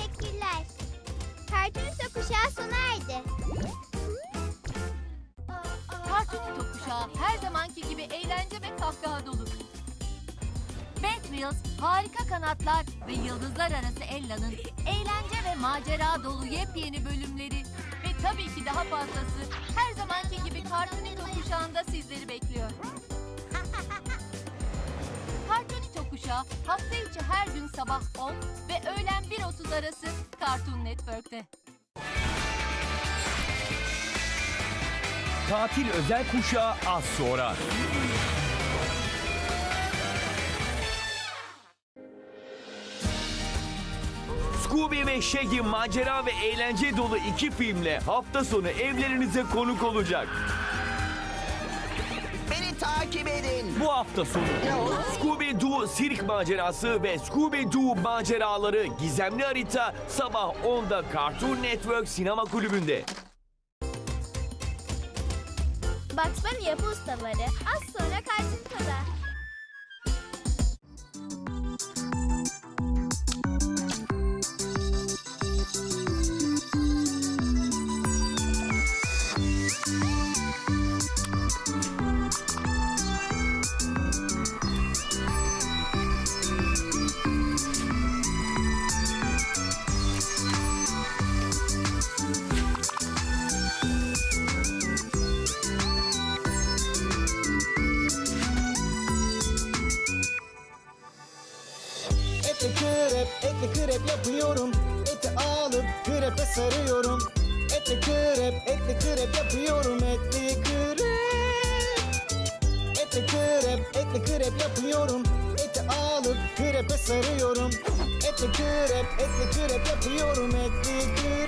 Teşekkürler. Kartun Tokuşağı sona erdi. Cartoon Tokuşağı her zamanki gibi eğlence ve kahkaha dolu. Bad Wheels, harika kanatlar ve yıldızlar arası Ella'nın eğlence ve macera dolu yepyeni bölümleri ve tabii ki daha fazlası her zamanki gibi Cartoon Tokuşağı'nda sizleri bekliyor. Cartoon Tokuşağı hafta içi her gün sabah 10 ve öğlen 1.30 arası Cartoon Network'te. Tatil özel kuşağı az sonra. Scooby ve Shaggy macera ve eğlence dolu iki filmle hafta sonu evlerinize konuk olacak. Takip edin. Bu hafta sonu Scooby-Doo sirk macerası ve Scooby-Doo maceraları gizemli harita sabah 10'da Cartoon Network Sinema Kulübü'nde. Bugs Bunny yapı ustaları az sonra Kartunto'da. Eti krep, eti krep yapıyorum. Eti alıp krepe sarıyorum. Eti krep, eti krep yapıyorum. Etli krep. Eti krep, eti krep yapıyorum. Eti alıp krepe sarıyorum. Eti krep, eti krep yapıyorum. Etli krep.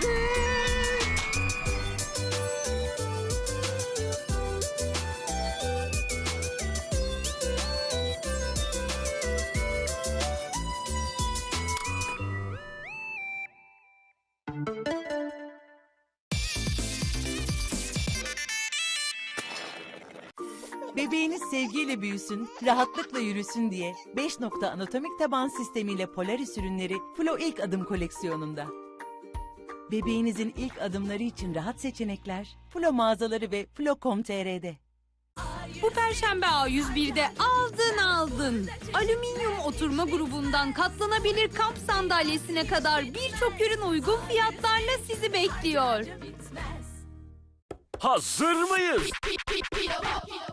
Bebeğiniz sevgiyle büyüsün, rahatlıkla yürüsün diye 5 nokta anatomik taban sistemiyle Polaris ürünleri Flo ilk adım koleksiyonunda. Bebeğinizin ilk adımları için rahat seçenekler Flo mağazaları ve Flo.com.tr'de. Bu perşembe A101'de aldın aldın. Alüminyum oturma grubundan katlanabilir kamp sandalyesine kadar birçok ürün uygun fiyatlarla sizi bekliyor. Hazır mıyız?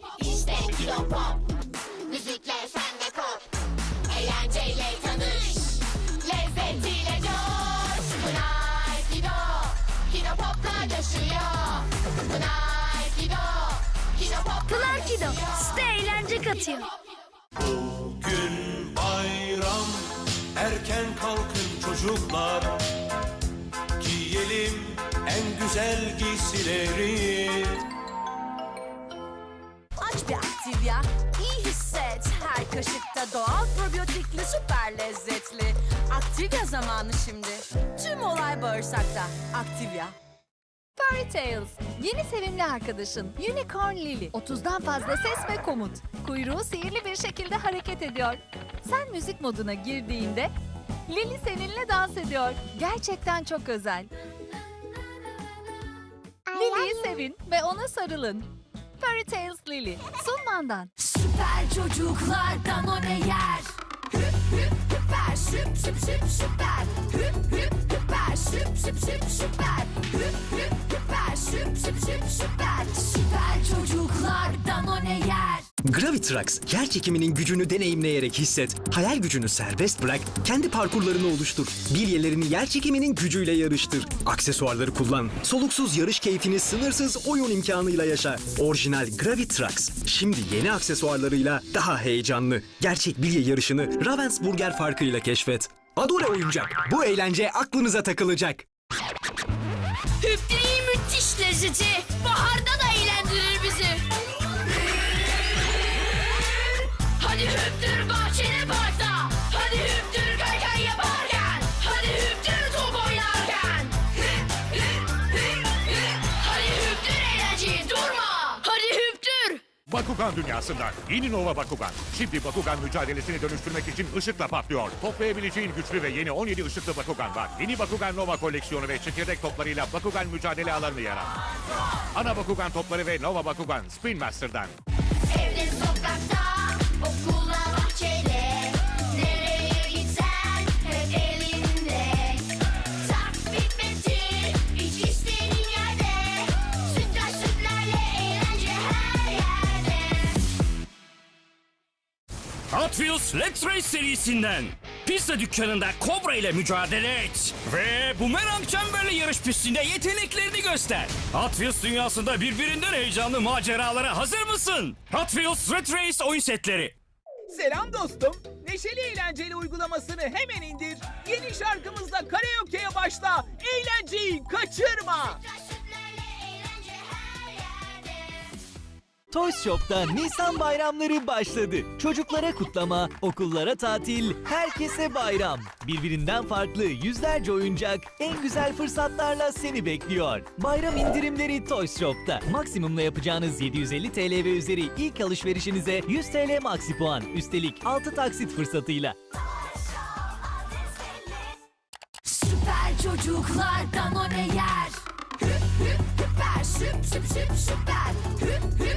eğlence katıyor. Gün bayram erken kalkın çocuklar Giyelim en güzel giysileri Aç bir Activia, iyi hisset. Her kaşıkta doğal probiyotikli süper lezzetli. Activia zamanı şimdi. Tüm olay bağırsakta. Activia. Fairy Tales, yeni sevimli arkadaşın Unicorn Lily. 30'dan fazla ses ve komut. Kuyruğu sihirli bir şekilde hareket ediyor. Sen müzik moduna girdiğinde Lily seninle dans ediyor. Gerçekten çok özel. Lily'yi sevin ve ona sarılın. Fairy Tales Lily, sunmandan. Süper çocuklardan o ne yer? Hüp hüp hüper şüp şüp şüp süper. Hüp hüp hüper şüp şüp şüp süper. Hüp hüp şüp şüp şüp süper. Süper çocuklardan o ne yer? Gravitrax, yer çekiminin gücünü deneyimleyerek hisset. Hayal gücünü serbest bırak, kendi parkurlarını oluştur. Bilyelerini yer çekiminin gücüyle yarıştır. Aksesuarları kullan. Soluksuz yarış keyfini sınırsız oyun imkanıyla yaşa. Orijinal Gravitrax, şimdi yeni aksesuarlarıyla daha heyecanlı. Gerçek bilye yarışını Ravensburger farkıyla keşfet. Adore oyuncak, bu eğlence aklınıza takılacak. Hüptür'ün lezzeti. Baharda da eğlendirir bizi. Hadi Hüptür bahçede Bakugan dünyasından yeni Nova Bakugan. Şimdi Bakugan mücadelesini dönüştürmek için ışıkla patlıyor. Toplayabileceğin güçlü ve yeni 17 ışıklı Bakugan var. Yeni Bakugan Nova koleksiyonu ve çekirdek toplarıyla Bakugan mücadele alanını yarat. Ana Bakugan topları ve Nova Bakugan Spin Master'dan. Evde sokakta, okulda Hot Wheels Let's Race serisinden. Pizza dükkanında Cobra ile mücadele et. Ve Boomerang çemberli yarış pistinde yeteneklerini göster. Hot Wheels dünyasında birbirinden heyecanlı maceralara hazır mısın? Hot Wheels Red Race oyun setleri. Selam dostum. Neşeli eğlenceli uygulamasını hemen indir. Yeni şarkımızla karaoke'ye başla. Eğlenceyi kaçırma. Toys Shop'ta Nisan bayramları başladı. Çocuklara kutlama, okullara tatil, herkese bayram. Birbirinden farklı yüzlerce oyuncak en güzel fırsatlarla seni bekliyor. Bayram indirimleri Toys Shop'ta. Maksimumla yapacağınız 750 TL ve üzeri ilk alışverişinize 100 TL maksi puan. Üstelik 6 taksit fırsatıyla. Süper çocuklar Danone yer Hüp hüp hüper şüp şüp şüp süper Hüp hüp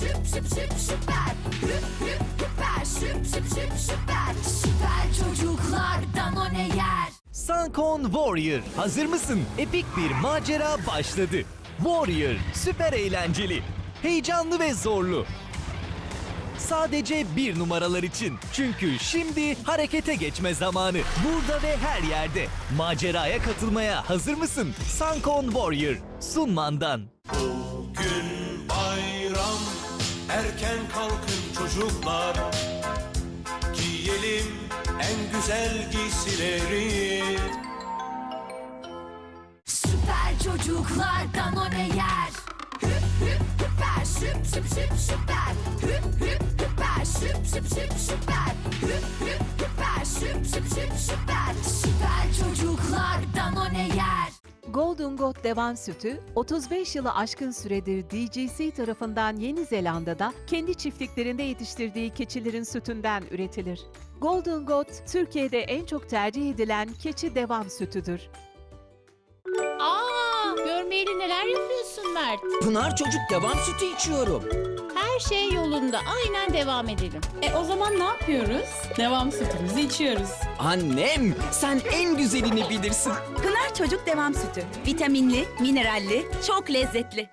şüp şüp şüp süper Hüp hüp hüper şüp şüp şüp süper Süper çocuklar Danone yer Suncon Warrior. Hazır mısın? Epik bir macera başladı. Warrior süper eğlenceli, heyecanlı ve zorlu. Sadece bir numaralar için. Çünkü şimdi harekete geçme zamanı. Burada ve her yerde. Maceraya katılmaya hazır mısın? Suncon Warrior. Sunman'dan. Erken kalkın çocuklar Giyelim en güzel giysileri. Süper çocuklar Danone yer? Hüp hüp hüper şüp şüp şüp süper Hüp hüp hüper şüp şüp şüp süper Golden Goat devam sütü 35 yılı aşkın süredir DGC tarafından Yeni Zelanda'da kendi çiftliklerinde yetiştirdiği keçilerin sütünden üretilir. Golden Goat Türkiye'de en çok tercih edilen keçi devam sütüdür. Aa, görmeyeli neler yapıyorsun Mert? Pınar çocuk devam sütü içiyorum. Her şey yolunda. Aynen devam edelim. E o zaman ne yapıyoruz? Devam sütümüzü içiyoruz. Annem sen en güzelini bilirsin. Pınar Çocuk Devam Sütü. Vitaminli, mineralli, çok lezzetli.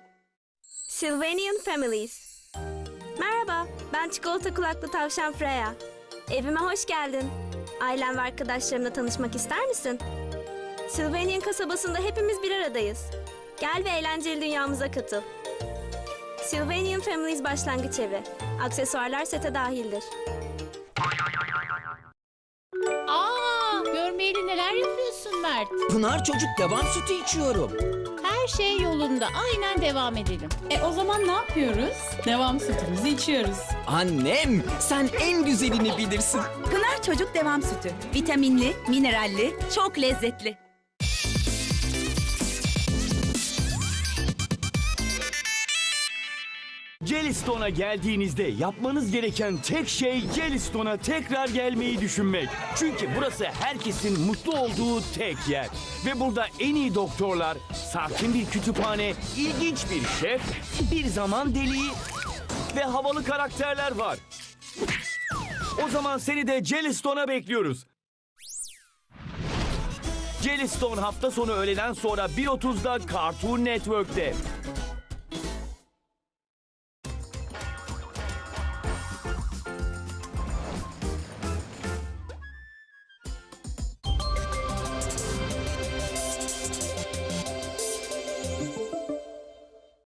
Sylvanian Families. Merhaba, ben çikolata kulaklı tavşan Freya. Evime hoş geldin. Ailem ve arkadaşlarımla tanışmak ister misin? Sylvanian kasabasında hepimiz bir aradayız. Gel ve eğlenceli dünyamıza katıl. Sylvanian Families başlangıç evi. Aksesuarlar sete dahildir. Aa, görmeyeli neler yapıyorsun Mert? Pınar çocuk devam sütü içiyorum. Her şey yolunda. Aynen devam edelim. E o zaman ne yapıyoruz? Devam sütümüzü içiyoruz. Annem sen en güzelini bilirsin. Pınar Çocuk Devam Sütü. Vitaminli, mineralli, çok lezzetli. Jellystone'a geldiğinizde yapmanız gereken tek şey Jellystone'a tekrar gelmeyi düşünmek. Çünkü burası herkesin mutlu olduğu tek yer. Ve burada en iyi doktorlar, sakin bir kütüphane, ilginç bir şef, bir zaman deliği ve havalı karakterler var. O zaman seni de Jellystone'a bekliyoruz. Jellystone hafta sonu öğleden sonra 1.30'da Cartoon Network'te.